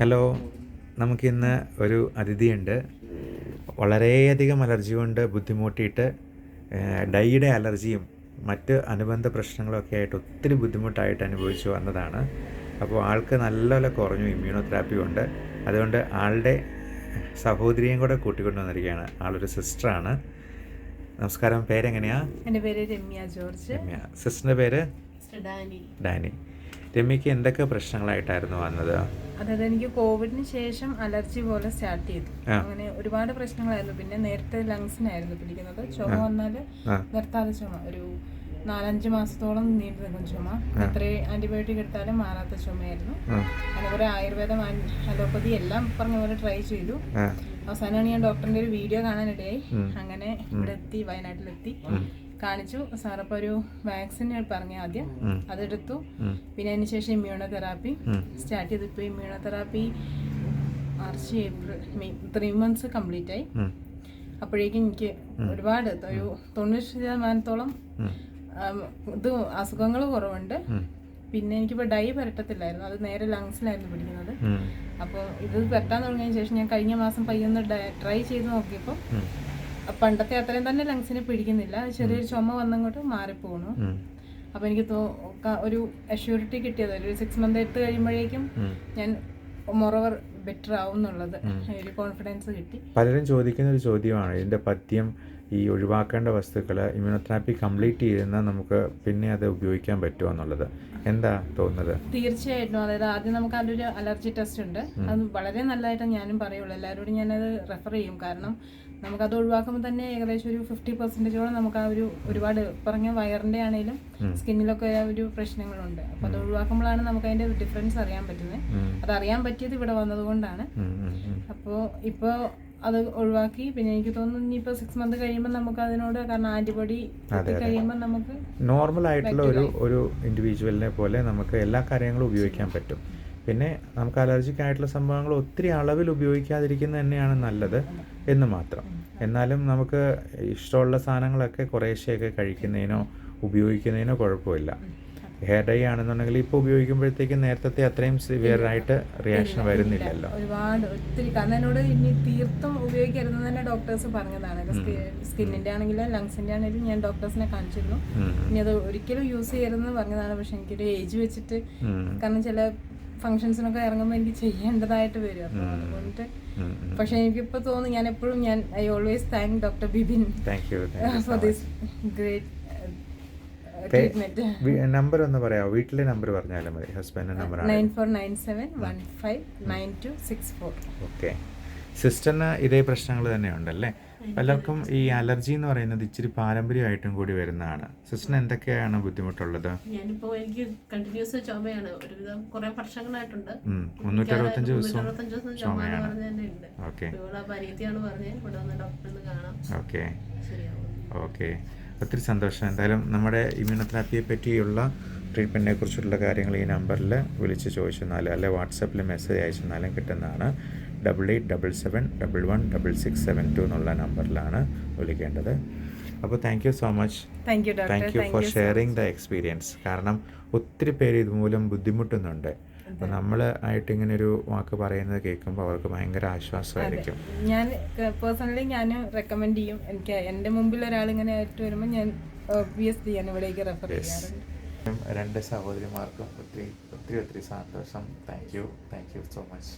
Hello നമുക്കിന്ന് ഒരു അതിഥിയുണ്ട്. വളരെയധികം അലർജി കൊണ്ട് ബുദ്ധിമുട്ടിയിട്ട് ഡൈയുടെ അലർജിയും മറ്റ് അനുബന്ധ പ്രശ്നങ്ങളൊക്കെ ആയിട്ട് ഒത്തിരി ബുദ്ധിമുട്ടായിട്ട് അനുഭവിച്ചു വന്നതാണ്. അപ്പോൾ ആൾക്ക് നല്ലപോലെ കുറഞ്ഞു ഇമ്മ്യൂണോതെറാപ്പി ഉണ്ട്. അതുകൊണ്ട് ആളുടെ സഹോദരിയും കൂടെ കൂട്ടിക്കൊണ്ട് വന്നിരിക്കുകയാണ്. ആളൊരു സിസ്റ്ററാണ്. നമസ്കാരം. പേരെങ്ങനെയാ? എന്റെ പേര് രമ്യ ജോർജ്. രമ്യ. സിസ്റ്ററിന്റെ പേര്? ഡാനി. ഡാനി. രമ്യക്ക് എന്തൊക്കെ പ്രശ്നങ്ങളായിട്ടായിരുന്നു വന്നത്? അതായത് എനിക്ക് കോവിഡിന് ശേഷം അലർജി പോലെ സ്റ്റാർട്ട് ചെയ്തു. അങ്ങനെ ഒരുപാട് പ്രശ്നങ്ങളായിരുന്നു. പിന്നെ നേരത്തെ ലങ്സിനായിരുന്നു പിടിക്കുന്നത്. ചുമ വന്നാൽ. നിർത്താതെ ചുമ. ഒരു നാലഞ്ച് മാസത്തോളം നീണ്ടു നിൽക്കും ചുമ എത്ര ആന്റിബയോട്ടിക് എടുത്താലും മാറാത്ത ചുമയായിരുന്നു. അതുപോലെ ആയുർവേദം അലോപ്പതി എല്ലാം പറഞ്ഞ പോലെ ട്രൈ ചെയ്തു. അവസാനമാണ് ഞാൻ ഡോക്ടറിന്റെ ഒരു വീഡിയോ കാണാനിടയായി. അങ്ങനെ ഇവിടെ എത്തി വയനാട്ടിലെത്തി. കാണിച്ചു. സാർ ഒരു വാക്സിൻ പറഞ്ഞ ആദ്യം. അതെടുത്തു. പിന്നെ അതിന് ശേഷം ഇമ്മ്യൂണോതെറാപ്പി. തെറാപ്പി സ്റ്റാർട്ട് ചെയ്തു ഇപ്പോൾ immunotherapy March April May three months complete ആയി. അപ്പോഴേക്കും എനിക്ക് ഒരുപാട് ഒരു തൊണ്ണൂറ് ശതമാനത്തോളം. ഇത് അസുഖങ്ങൾ കുറവുണ്ട്. പിന്നെ എനിക്കിപ്പോൾ ഡൈ പരട്ടത്തില്ലായിരുന്നു. അത് നേരെ ലങ്സിലായിരുന്നു പിടിക്കുന്നത്. അപ്പോൾ ഇത് പരട്ടാൻ തുടങ്ങിയതിന് ശേഷം ഞാൻ കഴിഞ്ഞ മാസം പയ്യൊന്ന് ട്രൈ ചെയ്ത് നോക്കിയപ്പോൾ. പണ്ടത്തെ അത്രയും തന്നെ ലങ്സിനെ പിടിക്കുന്നില്ല. ചെറിയൊരു ചുമ വന്നങ്ങോട്ട് മാറിപ്പോണു. അപ്പൊ എനിക്ക് ഒരു അഷ്യൂരിറ്റി കിട്ടിയത്. ഒരു സിക്സ് മന്ത് എടുത്ത് കഴിയുമ്പോഴേക്കും ഞാൻ മൊറോവർ ബെറ്റർ ആവും എന്നുള്ളത് ഒരു കോൺഫിഡൻസ് കിട്ടി. പലരും ചോദിക്കുന്ന ഒരു ചോദ്യമാണ്. ഇതിന്റെ പഥ്യം ഈ ഒഴിവാക്കേണ്ട വസ്തുക്കൾ ഇമ്മ്യൂണോതെറാപ്പി കംപ്ലീറ്റ് ചെയ്യുന്ന നമുക്ക് പിന്നെ അത് ഉപയോഗിക്കാൻ പറ്റുമോ എന്നുള്ളത്. എന്താ തോന്നുന്നത്? തീർച്ചയായിട്ടും. അതായത് ആദ്യം നമുക്ക് അതിലൊരു അലർജി ടെസ്റ്റ് ഉണ്ട്. അത് വളരെ നല്ലതായിട്ട് ഞാനും പറയുള്ളൂ. എല്ലാവരോടും ഞാനത് റെഫർ ചെയ്യും. കാരണം നമുക്കത് ഒഴിവാക്കുമ്പോൾ തന്നെ ഏകദേശം ഒരു ഫിഫ്റ്റി പെർസെന്റേജോളം നമുക്ക് ആ ഒരു ഒരുപാട് പറഞ്ഞ വയറിന്റെ ആണെങ്കിലും സ്കിന്നിലൊക്കെ ഒരു പ്രശ്നങ്ങളുണ്ട്. അപ്പോൾ അത് ഒഴിവാക്കുമ്പോഴാണ് നമുക്ക് അതിന്റെ ഡിഫറൻസ് അറിയാൻ പറ്റുന്നത്. അത് അറിയാൻ പറ്റിയത് ഇവിടെ വന്നതുകൊണ്ടാണ് ഉം. അപ്പോൾ ഇപ്പോൾ അത് ഒഴിവാക്കി. പിന്നെ എനിക്ക് തോന്നുന്നു ഇനിയിപ്പോ സിക്സ് മന്ത് കഴിയുമ്പോൾ നമുക്ക് അതിനോട് കാരണം ആന്റിബോഡി കഴിയുമ്പോൾ നമുക്ക് നോർമൽ ആയിട്ടുള്ള ഒരു ഒരു ഇൻഡിവിജ്വലിനെ പോലെ നമുക്ക് എല്ലാ കാര്യങ്ങളും ഉപയോഗിക്കാൻ പറ്റും. പിന്നെ നമുക്ക് അലർജിക് ആയിട്ടുള്ള സംഭവങ്ങൾ ഒത്തിരി അളവിൽ ഉപയോഗിക്കാതിരിക്കുന്നത് തന്നെയാണ് നല്ലത് എന്ന് മാത്രം. എന്നാലും നമുക്ക് ഇഷ്ടമുള്ള സാധനങ്ങളൊക്കെ കുറേശ്ശെയൊക്കെ കഴിക്കുന്നതിനോ ഉപയോഗിക്കുന്നതിനോ കുഴപ്പമില്ല. ഹെയർ ഡൈ ആണെന്നുണ്ടെങ്കിൽ ഇപ്പോൾ ഉപയോഗിക്കുമ്പോഴത്തേക്ക് നേരത്തെ അത്രയും സിവിയർ ആയിട്ട് റിയാക്ഷൻ വരുന്നില്ലല്ലോ. ഒരുപാട് ഒത്തിരി കാരണം എന്നോട് ഇനി തീർത്തും ഉപയോഗിക്കരുതെന്ന് തന്നെ ഡോക്ടേഴ്സ് പറഞ്ഞതാണ്. സ്കിന്നിന്റെ ആണെങ്കിലും ലങ്സിന്റെ ആണെങ്കിലും ഞാൻ ഡോക്ടേഴ്സിനെ കാണിച്ചിരുന്നു. ഇനി അത് ഒരിക്കലും യൂസ് ചെയ്യരുതെന്ന് പറഞ്ഞതാണ്. പക്ഷെ എനിക്കൊരു ഏജ് വെച്ചിട്ട് കാരണം ചില ഫംഗ്ഷൻസിനൊക്കെ ഇറങ്ങുമ്പോൾ എനിക്ക് ചെയ്യേണ്ടതായിട്ട് വരും. അപ്പോൾ അതുകൊണ്ട്. പക്ഷെ എനിക്കിപ്പോൾ തോന്നുന്നു ഞാൻ എപ്പോഴും ഞാൻ I always thank doctor Bibin for this great number ഒന്ന് പറയാമോ വീട്ടിലെ നമ്പർ പറഞ്ഞാലും മതി. Number nine four nine seven one five nine two six four. Okay. സിസ്റ്ററിന് ഇതേ പ്രശ്നങ്ങൾ തന്നെ ഉണ്ടല്ലേ പലർക്കും ഈ അലർജി എന്ന് പറയുന്നത് ഇച്ചിരി പാരമ്പര്യമായിട്ടും കൂടി വരുന്നതാണ്. സിസ്റ്ററിന് എന്തൊക്കെയാണ് ബുദ്ധിമുട്ടുള്ളത്? ഞാനിപ്പോ എനിക്ക് കണ്ടിന്യൂസ് ചുമയാണ്. ഒരുവിധം കുറെ വർഷങ്ങളായിട്ടുണ്ട്. അറുപത്തഞ്ച് ദിവസം ചുമയാണ് ഓക്കെ. ഒത്തിരി സന്തോഷം. എന്തായാലും നമ്മുടെ ഇമ്മ്യൂണോതെറാപ്പിയെ പറ്റിയുള്ള ട്രീറ്റ്മെന്റിനെ കുറിച്ചുള്ള കാര്യങ്ങൾ ഈ നമ്പറിൽ വിളിച്ച് ചോദിച്ചെന്നാലും അല്ലെ വാട്സപ്പിൽ മെസ്സേജ് അയച്ചെന്നാലും കിട്ടുന്നതാണ്. Double eight double seven double one double six seven two എന്നുള്ള നമ്പറിലാണ് വിളിക്കേണ്ടത്. അപ്പോൾ thank you so much thank you thank you for sharing the experience കാരണം ഒത്തിരി പേര് ഇതുമൂലം ബുദ്ധിമുട്ടുന്നുണ്ട്. അപ്പോൾ നമ്മൾ ആയിട്ട് ഇങ്ങനെ ഒരു വാക്ക് പറയുന്നത് കേൾക്കുമ്പോൾ അവർക്ക് ഭയങ്കര ആശ്വാസമായിരിക്കും. ഞാൻ പേഴ്സണലി ഞാൻ റെക്കമെൻഡ് ചെയ്യും. എനിക്ക് എന്റെ മുമ്പിൽ ഒരാൾ ഇങ്ങനെ ആയിട്ട് വരുമ്പോൾ ഞാൻ ഒബിയസ്ലി ഞാൻ ഇവിടേക്ക് റെഫർ ചെയ്യാറുണ്ട്. രണ്ട് സഹോദരിമാർക്കും ഒത്തിരി ഒത്തിരി ഒത്തിരി സന്തോഷം. Thank you thank you so much